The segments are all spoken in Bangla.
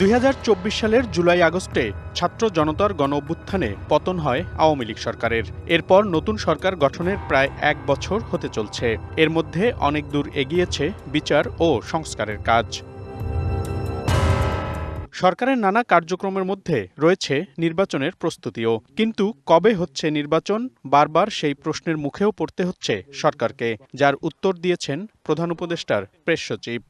দুই হাজার চব্বিশ সালের জুলাই আগস্টে ছাত্র জনতার গণ অভ্যুত্থানে পতন হয় আওয়ামী লীগ সরকারের। এরপর নতুন সরকার গঠনের প্রায় এক বছর হতে চলছে। এর মধ্যে অনেক দূর এগিয়েছে বিচার ও সংস্কারের কাজ। সরকারের নানা কার্যক্রমের মধ্যে রয়েছে নির্বাচনের প্রস্তুতিও। কিন্তু কবে হচ্ছে নির্বাচন? বারবার সেই প্রশ্নের মুখেও পড়তে হচ্ছে সরকারকে, যার উত্তর দিয়েছেন প্রধান উপদেষ্টার প্রেস সচিব।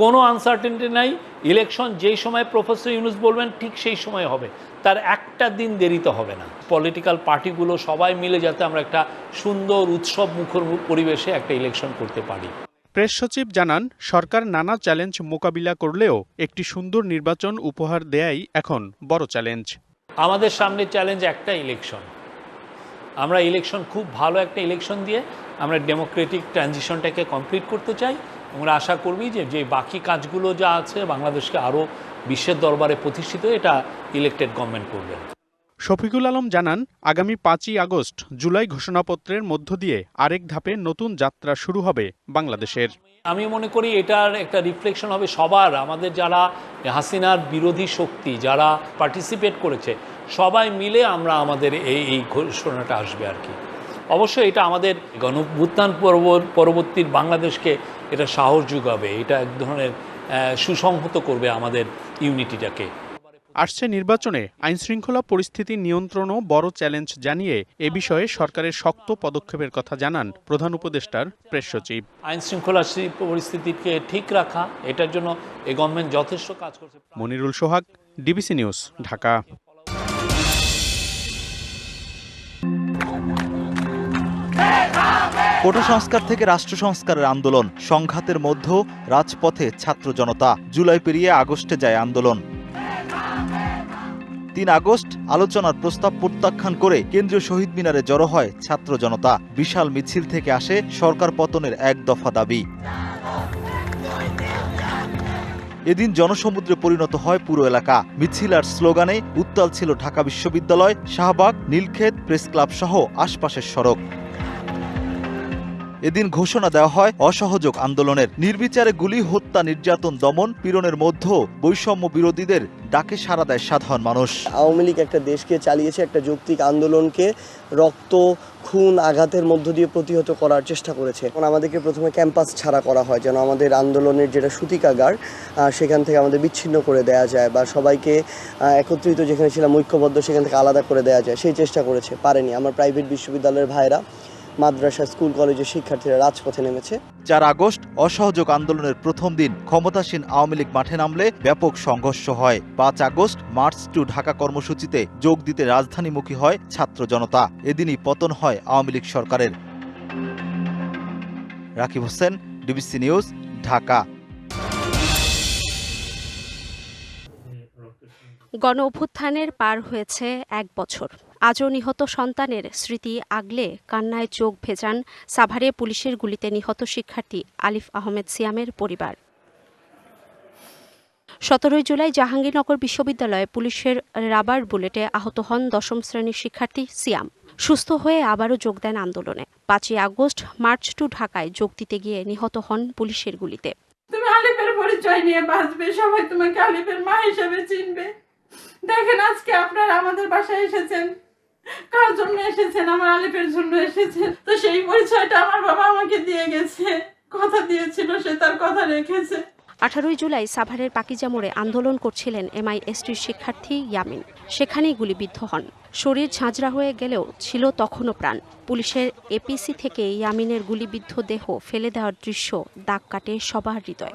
কোনো আনসার্টেনটি নাই। ইলেকশন যেই সময় প্রফেসর ইউনুস বলবেন ঠিক সেই সময় হবে। তার একটা দিন দেরিতে হবে না। পলিটিক্যাল পার্টিগুলো সবাই মিলে যাতে আমরা একটা সুন্দর উৎসব মুখর পরিবেশে একটা ইলেকশন করতে পারি। প্রেস সচিব জানান সরকার নানা চ্যালেঞ্জ মোকাবিলা করলেও একটি সুন্দর নির্বাচন উপহার দেয়াই এখন বড় চ্যালেঞ্জ আমাদের সামনে চ্যালেঞ্জ একটা ইলেকশন আমরা ইলেকশন খুব ভালো একটা ইলেকশন দিয়ে আমরা ডেমোক্রেটিক ট্রানজিশনটাকে কমপ্লিট করতে চাই। আমরা আশা করবি যে যে বাকি কাজগুলো যা আছে বাংলাদেশকে আরও বিশ্বের দরবারে প্রতিষ্ঠিত এটা ইলেকটেড গভর্নমেন্ট করবেন শফিকুল আলম জানান আগামী পাঁচই আগস্ট জুলাই ঘোষণাপত্রের মধ্য দিয়ে আরেক ধাপে নতুন যাত্রা শুরু হবে বাংলাদেশের। আমি মনে করি এটার একটা রিফ্লেকশন হবে সবার আমাদের যারা হাসিনার বিরোধী শক্তি যারা পার্টিসিপেট করেছে সবাই মিলে আমরা আমাদের এই এই ঘোষণাটা আসবে আর কি। অবশ্যই এটা আমাদের গণভ্যুত্থান পরবর্তী বাংলাদেশকে এটা সাহস যোগাবে এটা এক ধরনের সুসংহত করবে আমাদের ইউনিটিটাকে। আসছে নির্বাচনে আইনশৃঙ্খলা পরিস্থিতি নিয়ন্ত্রণও বড় চ্যালেঞ্জ জানিয়ে এ বিষয়ে সরকারের শক্ত পদক্ষেপের কথা জানান প্রধান উপদেষ্টার প্রেস সচিব। আইন শৃঙ্খলা পরিস্থিতিকে ঠিক রাখা এটার জন্য এ গভর্নমেন্ট যথেষ্ট কাজ করছে। Monirul Sohag DBC news Dhaka. Quota সংস্কার থেকে রাষ্ট্র সংস্কারের আন্দোলন। সংঘাতের মধ্যেও রাজপথে ছাত্র জনতা। জুলাই পেরিয়ে আগস্টে যায় আন্দোলন। তিন আগস্ট, আলোচনার প্রস্তাব প্রত্যাখ্যান করে কেন্দ্রীয় শহীদ মিনারে জড়ো হয় ছাত্র জনতা। বিশাল মিছিল থেকে আসে সরকার পতনের এক দফা দাবি। এদিন জনসমুদ্রে পরিণত হয় পুরো এলাকা। মিছিল আর স্লোগানে, উত্তাল ছিল ঢাকা বিশ্ববিদ্যালয় শাহবাগ, নীলক্ষেত প্রেস ক্লাব সহ আশপাশের সড়ক। এদিন ঘোষণা দেওয়া হয় অসহযোগ আন্দোলনের। নির্বিচারে গুলি, হত্যা, নির্যাতন, দমন, পীড়নের মধ্যেও বৈষম্য বিরোধীদের ডাকে সাড়া দেয় সাধারণ মানুষ। আওয়ামী লীগ একটা দেশকে চালিয়েছে, একটা যৌক্তিক আন্দোলনকে রক্ত, খুন, আঘাতের মধ্য দিয়ে প্রতিহত করার চেষ্টা করেছে। আমাদেরকে প্রথমে ক্যাম্পাস ছাড়া করা হয়, যেন আমাদের আন্দোলনের যেটা সূতিকাগার সেখান থেকে আমাদের বিচ্ছিন্ন করে দেয়া যায় বা সবাইকে একত্রিত যেখানে ছিলাম, ঐক্যবদ্ধ, সেখান থেকে আলাদা করে দেওয়া যায়। সেই চেষ্টা করেছে, পারেনি। আমার প্রাইভেট বিশ্ববিদ্যালয়ের ভাইরা মাদ্রাসা স্কুল কলেজের শিক্ষার্থীরা রাজপথে নেমেছে। চার আগস্ট অসহযোগ আন্দোলনের প্রথম দিন ক্ষমতাসীন আওয়ামী লীগ মাঠে নামলে ব্যাপক সংঘর্ষ হয়। পাঁচ আগস্ট মার্চ টু ঢাকা কর্মসূচিতে যোগ দিতে রাজধানীমুখী হয় ছাত্র জনতা। এদিনই পতন হয় আওয়ামী লীগ সরকারের। Rakib Hossain DBC news Dhaka. গণ অভ্যুত্থানের পার হয়েছে এক বছর। আজও নিহত সন্তানের স্মৃতি আগলে কান্নায় চোখ ভেজান সাভারে পুলিশের গুলিতে নিহত শিক্ষার্থী আলিফ আহমেদ সিয়ামের পরিবার। সতেরোই জুলাই জাহাঙ্গীরনগর বিশ্ববিদ্যালয়ে পুলিশের রাবার বুলেটে আহত হন দশম শ্রেণির শিক্ষার্থী সিয়াম। সুস্থ হয়ে আবারও যোগ দেন আন্দোলনে। পাঁচই আগস্ট, মার্চ টু ঢাকায় যোগ দিতে গিয়ে নিহত হন পুলিশের গুলিতে। তুমি আলিফের পরিচয় নিয়ে বাঁচবে, সবাই তোমাকে আলিফের মা হিসেবে চিনবে। দেখেন আজকে আমাদের বাসায় এসেছেন। কার জন্য এসেছেন? আমার আলিফের জন্য এসেছেন। তো সেই পরিচয়টা আমার বাবা আমাকে দিয়ে গেছে। কথা দিয়েছিল, সে তার কথা রেখেছে। আঠারোই জুলাই সাভারের পাকিজা মোড়ে আন্দোলন করছিলেন এমআই এসটির শিক্ষার্থী ইয়ামিন। সেখানেই গুলিবিদ্ধ হন। শরীর ঝাঁঝরা হয়ে গেলেও ছিল তখনও প্রাণ। পুলিশের এপিসি থেকে ইয়ামিনের গুলিবিদ্ধ দেহ ফেলে দেওয়ার দৃশ্য দাগ কাটে সবার হৃদয়।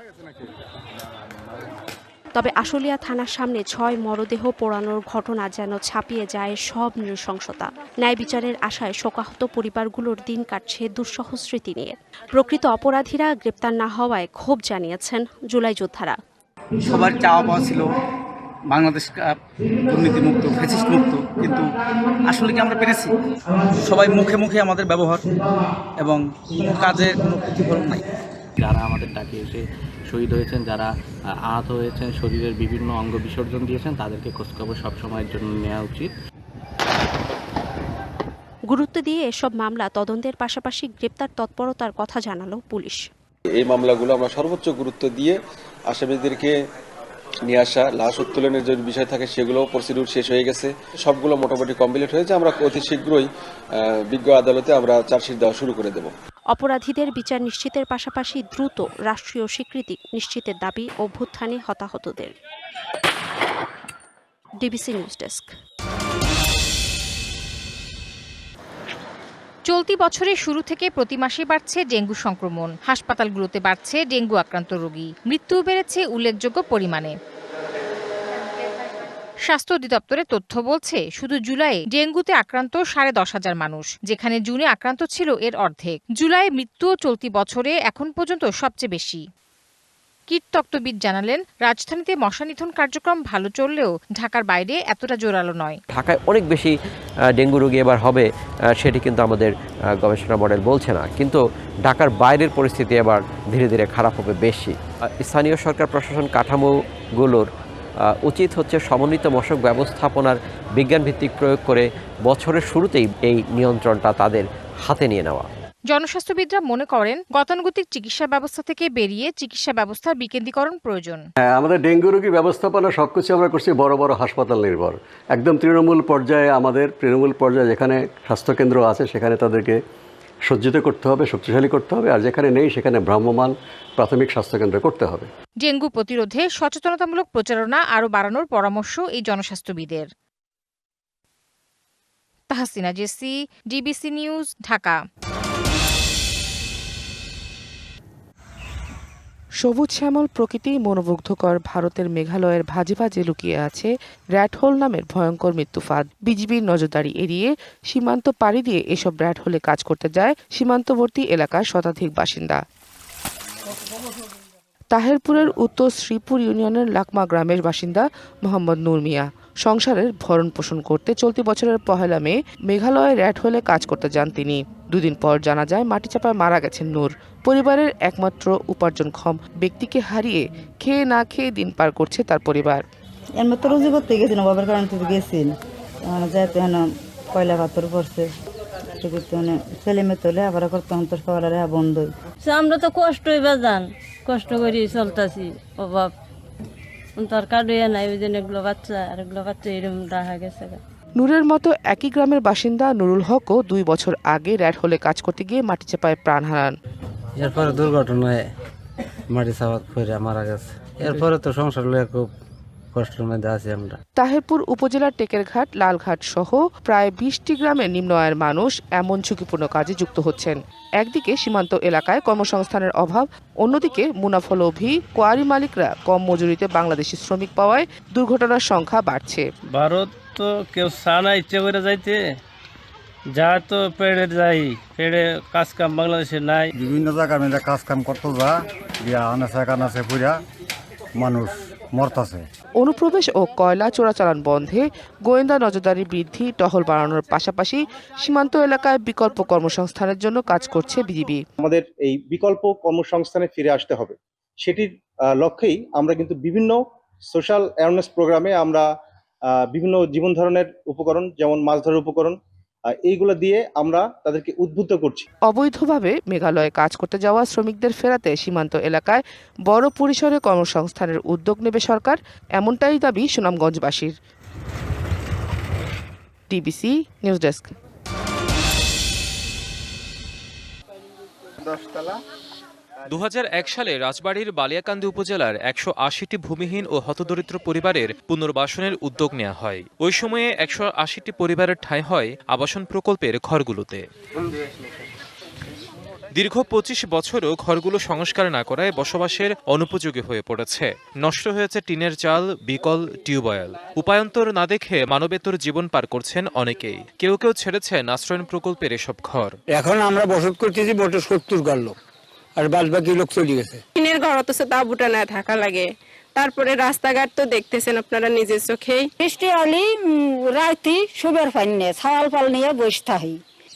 তবে আশুলিয়া থানার সামনে ছয় মরদেহ পোড়ানোর ঘটনা যেন ছাপিয়ে যায় সব নৃশংসতা। ন্যায় বিচারের আশায় শোকাহত পরিবারগুলোর দিন কাটছে দুঃসহ স্মৃতি নিয়ে। প্রকৃত অপরাধীরা গ্রেপ্তার না হওয়ায় ক্ষোভ জানিয়েছেন জুলাই যোদ্ধারা। সবার চাওয়া পাওয়া ছিল বাংলাদেশ দুর্নীতিমুক্ত ফেসিস্ট মুক্ত কিন্তু আসলে কি আমরা পেরেছি। সবাই মুখে মুখে আমাদের ব্যবহার এবং কোনো কাজে কোনো প্রতিফলন নাই। যারা আমাদের ডাকে এসে শহীদ হয়েছেন যারা আহত হয়েছেন শরীরের বিভিন্ন অঙ্গ বিসর্জন দিয়েছেন তাদেরকে খোঁজখবর সবসময়ের জন্য নেওয়া উচিত। গুরুত্ব দিয়ে এসব মামলা তদন্তের পাশাপাশি গ্রেপ্তার তৎপরতার কথা জানালো পুলিশ। এই মামলাগুলো আমরা সর্বোচ্চ গুরুত্ব দিয়ে আসামিদেরকে নিয়ে আসা লাশ উত্তোলনের যে বিষয় থাকে সেগুলো প্রসিডিউর শেষ হয়ে গেছে। সবগুলো মোটামুটি কমপ্লিট হয়েছে। আমরা অতি শীঘ্রই আহ, বিজ্ঞ আদালতে আমরা চার্জশিট দেওয়া শুরু করে দেব। অপরাধীদের বিচার নিশ্চিতের পাশাপাশি দ্রুত রাষ্ট্রীয় স্বীকৃতি নিশ্চিতের দাবি অভ্যুত্থানে হতাহতদের। ডিবিসি নিউজ ডেস্ক চলতি বছরের শুরু থেকে প্রতি মাসে বাড়ছে ডেঙ্গু সংক্রমণ। হাসপাতালগুলোতে বাড়ছে ডেঙ্গু আক্রান্ত রোগী। মৃত্যুও বেড়েছে উল্লেখযোগ্য পরিমাণে। স্বাস্থ্য অধিদপ্তরের তথ্য বলছে, শুধু জুলাইয়ে ডেঙ্গুতে আক্রান্ত সাড়ে দশ হাজার মানুষ, যেখানে জুনে আক্রান্ত ছিল এর অর্ধেক। জুলাই মৃত্যুও চলতি বছরে এখন পর্যন্ত সবচেয়ে বেশি। কীটতত্ত্ববিদ জানালেন, রাজধানীতে মশা নিধন কার্যক্রম ভালো চললেও ঢাকার বাইরে এতটা জোরালো নয়। ঢাকায় অনেক বেশি ডেঙ্গু রোগী এবার হবে সেটি কিন্তু আমাদের গবেষণা মডেল বলছে না। কিন্তু ঢাকার বাইরের পরিস্থিতি এবার ধীরে ধীরে খারাপ হবে বেশি। স্থানীয় সরকার প্রশাসন কাঠামোগুলোর উচিত হচ্ছে সমন্বিত মশক ব্যবস্থাপনার বিজ্ঞানভিত্তিক প্রয়োগ করে বছরের শুরুতেই এই নিয়ন্ত্রণটা তাদের হাতে নিয়ে নেওয়া। জনস্বাস্থ্যবিদরা মনে করেন গতানুগতিক চিকিৎসা ব্যবস্থা থেকে বেরিয়ে চিকিৎসা ব্যবস্থার বিকেন্দ্রীকরণ প্রয়োজন। হ্যাঁ আমাদের ডেঙ্গু রোগী ব্যবস্থাপনা সব কিছু আমরা করছি বড় বড় হাসপাতাল নির্ভর। একদম তৃণমূল পর্যায়ে আমাদের তৃণমূল পর্যায়ে যেখানে স্বাস্থ্যকেন্দ্র আছে সেখানে তাদেরকে সজ্জিত করতে হবে, শক্তিশালী করতে হবে, আর যেখানে নেই সেখানে ভ্রাম্যমান প্রাথমিক স্বাস্থ্যকেন্দ্র করতে হবে। ডেঙ্গু প্রতিরোধে সচেতনতামূলক প্রচারণা আরও বাড়ানোর পরামর্শ এই জনস্বাস্থ্যবিদের। Tahsina Jesi, DBC news, Dhaka. সবুজ শ্যামল প্রকৃতি মনোমুগ্ধকর ভারতের মেঘালয়ের ভাজে ভাজে লুকিয়ে আছে র্যাটহোল নামের ভয়ঙ্কর মৃত্যুফাদ বিজিবির নজরদারি এড়িয়ে সীমান্ত পাড়ি দিয়ে এসব র্যাটহোলে কাজ করতে যায় সীমান্তবর্তী এলাকার শতাধিক বাসিন্দা। তাহেরপুরের উত্তর শ্রীপুর ইউনিয়নের লাকমা গ্রামের বাসিন্দা মোহাম্মদ নূর মিয়া। সংসারের ভরণ পোষণ করতে চলতি বছরের পহেলা মে মেঘালয়ের র্যাট হলে কাজ করতে যান তিনি। দুদিন পর জানা যায় মাটিচাপায় মারা গেছেন নূর। পরিবারের একমাত্র উপার্জনক্ষম ব্যক্তিকে হারিয়ে খেয়ে না খেয়ে দিন পার করছে তার পরিবার। এর মতো রুজি করতে গেছিল বাবার কারণে তুই গেছিল মানে যাইতে হেন কয়লা পাথর পড়ছে সেক্ষেত্রে মানে ছেলে মেয়ে তোলে আবার করতে হন তোর সকালে বন্ধই। আমরা তো কষ্টই বাজান কষ্ট করি চলতেছি অভাব। তার কার্ডে নাই ওই জন্য এগুলো বাচ্চা আর এগুলো বাচ্চা এরকম রাখা গেছে নূরের মতো একই গ্রামের বাসিন্দা নুরুল হকও দুই বছর আগে র্যাট হলে কাজ করতে গিয়ে মাটিচাপায় প্রাণ হারান। এরপরে দুর্ঘটনায় মাটি সাবাত ফিরে মারা গেছে। এরপরে তো সংসার লয়ে খুব কষ্টের মধ্যে আছি আমরা। তাহেরপুর উপজেলার টেকেরঘাট লালঘাট সহ প্রায় বিশটি গ্রামের নিম্ন আয়ের মানুষ এমন ঝুঁকিপূর্ণ কাজে যুক্ত হচ্ছেন। একদিকে সীমান্ত এলাকায় কর্মসংস্থানের অভাব অন্যদিকে মুনাফলোভী কোয়ারি মালিকরা কম মজুরিতে বাংলাদেশি শ্রমিক পাওয়ায় দুর্ঘটনার সংখ্যা বাড়ছে। ভারত তো কেউ সানা ইচ্ছে করে যাইতে যা তো পেড়ে যাই পেড়ে কাজ কাম বাংলাদেশে নাই। বিভিন্ন জায়গায় মেয়েরা কাজ কাম করতে যা দিয়া আনাচে কানাচে পুরা মানুষ মরতাছে। অনুপ্রবেশ ও কয়লা চোরাচালান বন্ধে গোয়েন্দা নজরদারি বৃদ্ধি টহল বাড়ানোর পাশাপাশি সীমান্ত এলাকায় বিকল্প কর্মসংস্থানের জন্য কাজ করছে বিজিবি। আমাদের এই বিকল্প কর্মসংস্থানে ফিরে আসতে হবে। সেটির লক্ষ্যেই আমরা কিন্তু বিভিন্ন সোশ্যাল অ্যাওয়ারনেস প্রোগ্রামে আমরা বিভিন্ন জীবন ধরনের উপকরণ যেমন মাছ ধরার উপকরণ এইগুলো দিয়ে আমরা তাদেরকে উদ্বুদ্ধ করছি। অবৈধভাবে মেঘালয়ে কাজ করতে যাওয়া শ্রমিকদের ফেরাতে সীমান্ত এলাকায় বড় পরিসরে কর্মসংস্থানের উদ্যোগ নেবে সরকার এমনটাই দাবি সুনামগঞ্জবাসীর। DBC news desk. দু হাজার এক সালে রাজবাড়ীর বালিয়াকান্দি উপজেলার একশো আশিটি ভূমিহীন ও হতদরিদ্র পরিবারের পুনর্বাসনের উদ্যোগ নেওয়া হয়। ওই সময়ে একশো আশিটি পরিবারের ঠাঁই হয় আবাসন প্রকল্পের ঘরগুলোতে। দীর্ঘ পঁচিশ বছরও ঘরগুলো সংস্কার না করায় বসবাসের অনুপযোগী হয়ে পড়েছে। নষ্ট হয়েছে টিনের চাল, বিকল টিউবওয়েল উপায়ন্তর না দেখে মানবেতর জীবন পার করছেন অনেকেই। কেউ কেউ ছেড়েছেন আশ্রয়ণ প্রকল্পের এসব ঘর। এখন আমরা বসত করতেছি বটে সত্তর গাল লোক আর বাদ বাকি লোক চলে গেছে। টিনের ঘর অথচ তাবুটা না থাকা লাগে। তারপরে রাস্তাঘাট তো দেখতেছেন আপনারা নিজের চোখেই। বৃষ্টি হলি রাইতি সুবের পানি নিয়ে ছাওয়াল পাল নিয়ে বসে থাকি।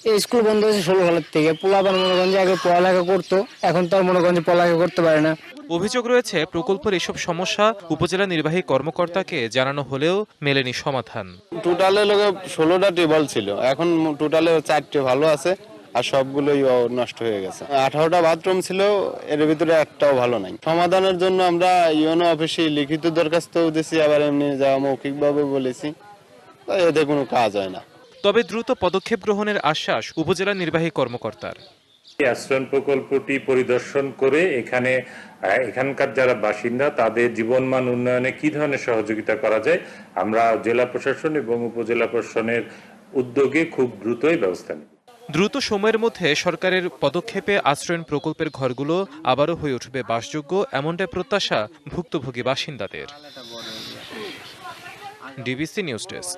এই স্কুল বন্ধ হয়েছে ষোলো সালের থেকে। পোলাপান মনোগঞ্জে আগে পড়ালেখা করতো এখন তো আর মনোগঞ্জে পড়ালেখা করতে পারে না। অভিযোগ রয়েছে প্রকল্পের এসব সমস্যা উপজেলা নির্বাহী কর্মকর্তাকে জানানো হলেও মেলেনি সমাধান। টোটালে লোকে ষোলোটা টেবল ছিল। এখন টোটালে চারটে ভালো আছে। আর সবগুলোই নষ্ট হয়ে গেছে। আঠারোটা বাথরুম ছিল এর ভিতরে একটাও ভালো নাই। সমাধানের জন্য আমরা ইউনো অফিসে লিখিত দরখাস্তও দিয়েছি আবার এমনি যা মৌখিকভাবে বলেছি। এতে কোনো কাজ হয় না। তবে দ্রুত পদক্ষেপ গ্রহণের আশ্বাস উপজেলা নির্বাহী কর্মকর্তার। আশ্রয়ণ প্রকল্পটি পরিদর্শন করে এখানে আহ, এখানকার যারা বাসিন্দা তাদের জীবনমান উন্নয়নে কি ধরনের সহযোগিতা করা যায় আমরা জেলা প্রশাসন এবং উপজেলা প্রশাসনের উদ্যোগে খুব দ্রুতই ব্যবস্থা নেব দ্রুত সময়ের মধ্যে সরকারের পদক্ষেপে আশ্রয়ণ প্রকল্পের ঘরগুলো আবারও হয়ে উঠবে বাসযোগ্য এমনটাই প্রত্যাশা ভুক্তভোগী বাসিন্দাদের। DBC news desk.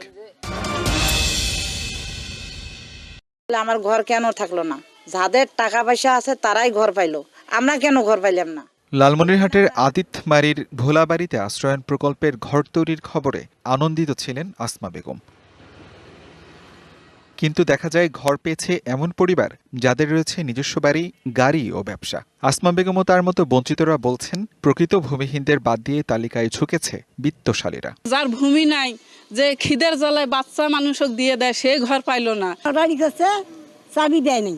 আমার ঘর কেন থাকল না? যাদের টাকা পয়সা আছে তারাই ঘর পাইলো। আমরা কেন ঘর পাইলাম না? লালমনিরহাটের আদিতমারির ভোলাবাড়িতে আশ্রয়ণ প্রকল্পের ঘর তৈরির খবরে আনন্দিত ছিলেন আসমা বেগম। কিন্তু দেখা যায় ঘর পেয়েছে এমন পরিবার যাদের রয়েছে নিজস্ব বাড়ি গাড়ি ও ব্যবসা। আসমা বেগম ও তার মতো বঞ্চিতরা বলছেন প্রকৃত ভূমিহীনদের বাদ দিয়ে তালিকায় ঝুঁকেছে বিত্তশালীরা। যার ভূমি নাই যে খিদের জ্বালায় বাচ্চা মানুষক দিয়ে দেয় সে ঘর পাইলো না। বাড়ি করছে চাবি দেয় নাই।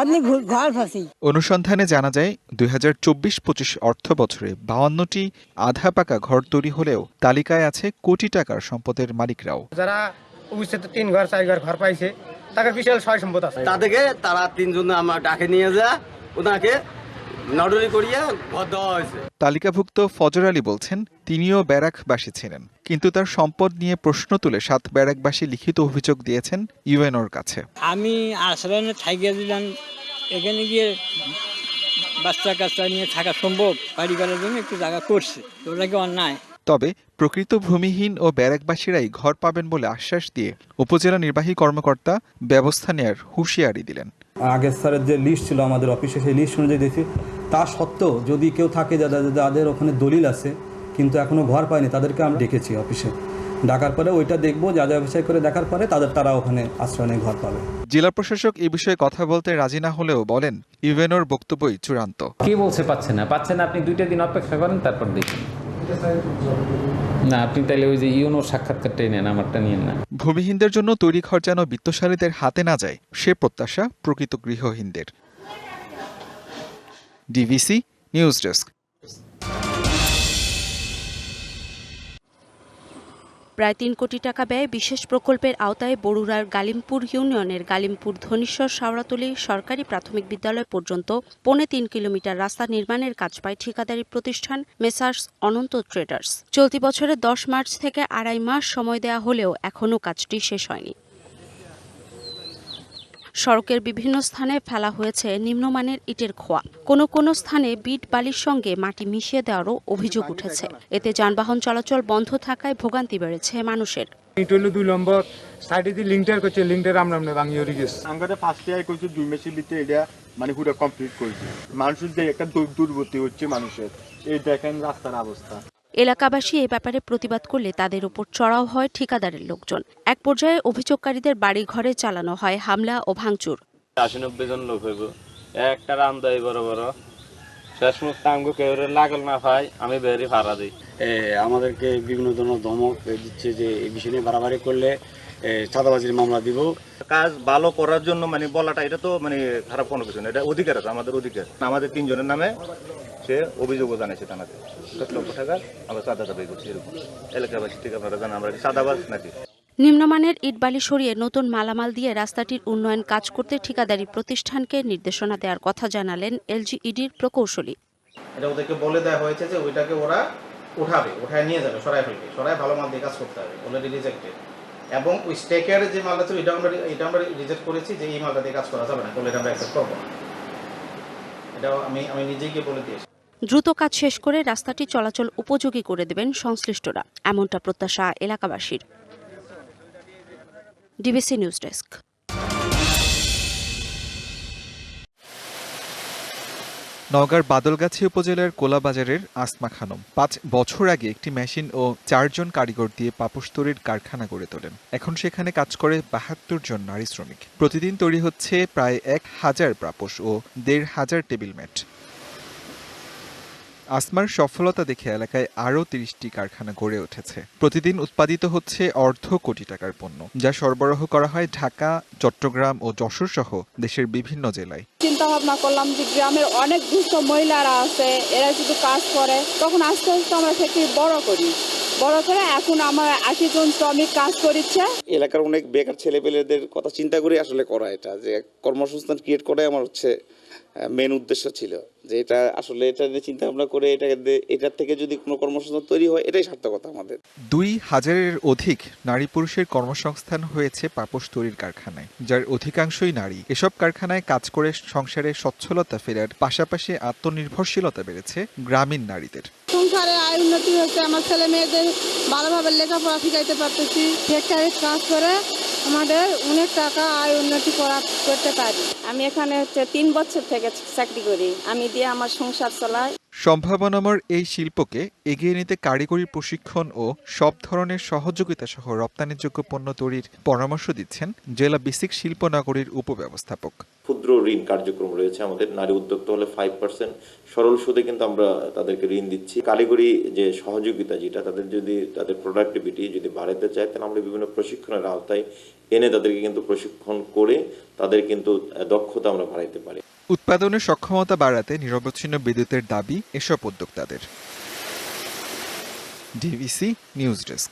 আপনি ঘর ফাঁসি। অনুসন্ধানে জানা যায় দুই হাজার চব্বিশ পঁচিশ অর্থ বছরে বাউান্নটি আধা পাকা ঘর তৈরি হলেও তালিকায় আছে কোটি টাকার সম্পদের মালিকরাও। যারা অবস্থিত তিন ঘর চার ঘর ঘর পাইছে। তাদের বিশাল সয় সম্পদ আছে। তাদেরকে তারা তিনজন আমার ডাকে নিয়ে যা ওনাকে তালিকাভুক্ত ফজর আলী বলছেন তিনিও ব্যারাকবাসী ছিলেন কিন্তু তার সম্পদ নিয়ে প্রশ্ন তুলে সাত ব্যারাকবাসী লিখিত অভিযোগ দিয়েছেন ইউএনওর কাছে। আমি আশ্রয়ে থাইকে দিলাম এখানে গিয়ে বাচ্চা কাচ্চা নিয়ে থাকা সম্ভব বাড়ি করার জন্য একটু জায়গা করছে তো ওটা কি অন্যায়। তবে প্রকৃত ভূমিহীন ও ব্যারাকবাসীরাই ঘর পাবেন বলে আশ্বাস দিয়ে উপজেলা নির্বাহী কর্মকর্তা ব্যবস্থা নেয়ার হুঁশিয়ারি দিলেন। আগের স্যারের যে লিস্ট ছিল আমাদের অফিসে সেই লিস্ট অনুযায়ী দেখি তা সত্ত্বেও যদি কেউ থাকে যাদের যাদের ওখানে দলিল আছে কিন্তু এখনও ঘর পায়নি তাদেরকে আমরা ডেকেছি অফিসে ডাকার পরে ওইটা দেখব যা যা বিষয় করে দেখার পরে তাদের তারা ওখানে আশ্রয় নিয়ে ঘর পাবে। জেলা প্রশাসক এ বিষয়ে কথা বলতে রাজি না হলেও বলেন ইউএনওর বক্তব্যই চূড়ান্ত। কে বলছে পাচ্ছে না? পাচ্ছে না আপনি দুইটা দিন অপেক্ষা করেন তারপর দেখুন। না, আপনি তাহলে ওই যে ইউনোর সাক্ষাৎকারটাই নেন, আমারটা নিয়েন না। ভূমিহীনদের জন্য তৈরি ঘর যেন বিত্তশালীদের হাতে না যায়, সে প্রত্যাশা প্রকৃত গৃহহীনদের। DVC news desk. প্রায় তিন কোটি টাকা ব্যয়ে বিশেষ প্রকল্পের আওতায় বড়ুরার গালিমপুর ইউনিয়নের গালিমপুর ধনেশ্বর শাওরাতলী সরকারি প্রাথমিক বিদ্যালয় পর্যন্ত পৌনে তিন কিলোমিটার রাস্তা নির্মাণের কাজ পায় ঠিকাদারি প্রতিষ্ঠান মেসার্স অনন্ত ট্রেডার্স। চলতি বছরের দশ মার্চ থেকে আড়াই মাস সময় দেয়া হলেও এখনও কাজটি শেষ হয়নি। সড়কের বিভিন্ন স্থানে ফেলা হয়েছে নিম্নমানের ইটের খোয়া। কোনো কোনো স্থানে বিট বালির সঙ্গে মাটি মিশিয়ে দেওয়ারও অভিযোগ উঠেছে। এতে যানবাহন চলাচল বন্ধ থাকায় ভোগান্তি বেড়েছে মানুষের। ইট হলো দুই নম্বর। সাইডে যে লিঙ্কটার করছে লিঙ্কটার আমরা আমরা ভাঙি হয়ে গেছে। আমরা ফার্স্ট ইয়ার করছি দুই মাসের ভিতরে এটা মানে পুরো কমপ্লিট করছি। মানুষের যে একটা দুর- দুর্গতি হচ্ছে মানুষের। এই দেখেন রাস্তার অবস্থা। এলাকাবাসী এ ব্যাপারে প্রতিবাদ করলে তাদের উপর চড়াও হয় ঠিকাদারের লোকজন। এক পর্যায়ে অভিযোগকারীদের বাড়ি ঘরে চালানো হয় হামলা ও ভাঙচুর। আশি নব্বই জন লোক হইব। একটা রাম দেয় বড় বড়। শেষ মুখ আমগো কেউ লাগল না ভাই আমি বেরি ভাড়া দিই। আমাদেরকে বিভিন্ন ধরনের ধমক দিচ্ছে যে এই বিষয় নিয়ে বাড়াবাড়ি করলে চাঁদাবাজির মামলা দিব। কাজ ভালো করার জন্য মানে বলাটা এটা তো মানে খারাপ কোনো কিছু না এটা অধিকার আছে আমাদের অধিকার। আমাদের তিনজনের নামে সে অভিযোগও জানাইছে থানাতে। দশ লক্ষ টাকা আমরা চাঁদা দাবি করছি এরকম। এলাকাবাসী থেকে আপনারা জানেন আমরা কি চাঁদাবাজ নাকি? নিম্নমানের ইটবালি সরিয়ে নতুন মালামাল দিয়ে রাস্তাটির উন্নয়ন কাজ করতে ঠিকাদারি প্রতিষ্ঠানকে নির্দেশনা দেওয়ার কথা জানালেন এলজিইডির প্রকৌশলী। এটা ওদেরকে বলে দেওয়া হয়েছে যে ওইটাকে ওরা উঠাবে উঠায় নিয়ে যাবে সরাই ফেলবে সরাই ভালো মাল দিয়ে কাজ করতে হবে অলরেডি রিজেক্টেড এবং ওই স্টেকের যে মালটা ছিল এটা আমরা এটা আমরা রিজেক্ট করেছি যে এই মালটা দিয়ে কাজ করা যাবে না বলে এটা আমরা অ্যাকসেপ্ট করব না। এটাও আমি আমি নিজেই গিয়ে বলে দিয়েছি। দ্রুত কাজ শেষ করে রাস্তাটি চলাচল উপযোগী করে দেবেন সংশ্লিষ্টরা, এমনটা প্রত্যাশা এলাকাবাসীর। DBC news desk. নওগাঁর বাদলগাছি উপজেলার কোলাবাজারের আসমা খানম পাঁচ বছর আগে একটি মেশিন ও চারজন কারিগর দিয়ে পাপোশ তৈরির কারখানা গড়ে তোলেন। এখন সেখানে কাজ করে বাহাত্তর জন নারী শ্রমিক। প্রতিদিন তৈরি হচ্ছে প্রায় এক হাজার পাপোশ ও দেড় হাজার টেবিল ম্যাট। আসমার সফলতা দেখে এলাকায় আরও তিরিশটি কারখানা গড়ে উঠেছে। প্রতিদিন উৎপাদিত হচ্ছে অর্ধ কোটি টাকার পণ্য যা সরবরাহ করা হয় ঢাকা চট্টগ্রাম ও যশোর সহ দেশের বিভিন্ন জেলায়। চিন্তা ভাবনা করলাম যে গ্রামের অনেক দুস্থ মহিলারা আছে এরা শুধু কাজ করে তখন আস্তে আস্তে আমরা ফ্যাক্টরি বড় করি। বড় করে এখন আমার আশি জন শ্রমিক কাজ করিচ্ছে। এলাকার অনেক বেকার ছেলেপেলেদের কথা চিন্তা করে আসলে করা এটা যে কর্মসংস্থান ক্রিয়েট করে আমার হচ্ছে মেন উদ্দেশ্য ছিল যে এটা আসলে এটা নিয়ে চিন্তা ভাবনা করে এটা এটার থেকে যদি কোনো কর্মসংস্থান তৈরি হয় এটাই সার্থকতা আমাদের। দুই হাজারের অধিক নারী পুরুষের কর্মসংস্থান হয়েছে পাপোশ তৈরির কারখানায় যার অধিকাংশই নারী। এসব কারখানায় কাজ করে সংসারে সচ্ছলতা ফেরার পাশাপাশি আত্মনির্ভরশীলতা বেড়েছে গ্রামীণ নারীদের। সংসারে আয় উন্নতি হয়েছে আমার ছেলে মেয়েদের ভালোভাবে লেখাপড়া শিখাইতে পারতেছি। কাজ করে আমাদের অনেক টাকা আয় উন্নতি করা করতে পারি। আমি এখানে হচ্ছে তিন বছর থেকে চাকরি করি। আমি দিয়ে আমার সংসার চালাই। সম্ভাবনাময় এই শিল্পকে এগিয়ে নিতে কারিগরি প্রশিক্ষণ ও সব ধরনের সহযোগিতা সহ রপ্তানিযোগ্য পণ্য তৈরির পরামর্শ দিচ্ছেন জেলা বেসিক শিল্প নগরীর উপব্যবস্থাপক। ক্ষুদ্র ঋণ কার্যক্রম রয়েছে আমাদের। নারী উদ্যোক্তা হলে ফাইভ পার্সেন্ট সরল সুদে কিন্তু আমরা তাদেরকে ঋণ দিচ্ছি। কারিগরি যে সহযোগিতা যেটা তাদের যদি তাদের প্রোডাক্টিভিটি যদি বাড়াতে চায় তাহলে আমরা বিভিন্ন প্রশিক্ষণের আওতায় এনে তাদেরকে কিন্তু প্রশিক্ষণ করে তাদের কিন্তু দক্ষতা আমরা বাড়াইতে পারি। উৎপাদনের সক্ষমতা বাড়াতে নিরবচ্ছিন্ন বিদ্যুতের দাবি এসব উদ্যোক্তাদের। DBC news desk.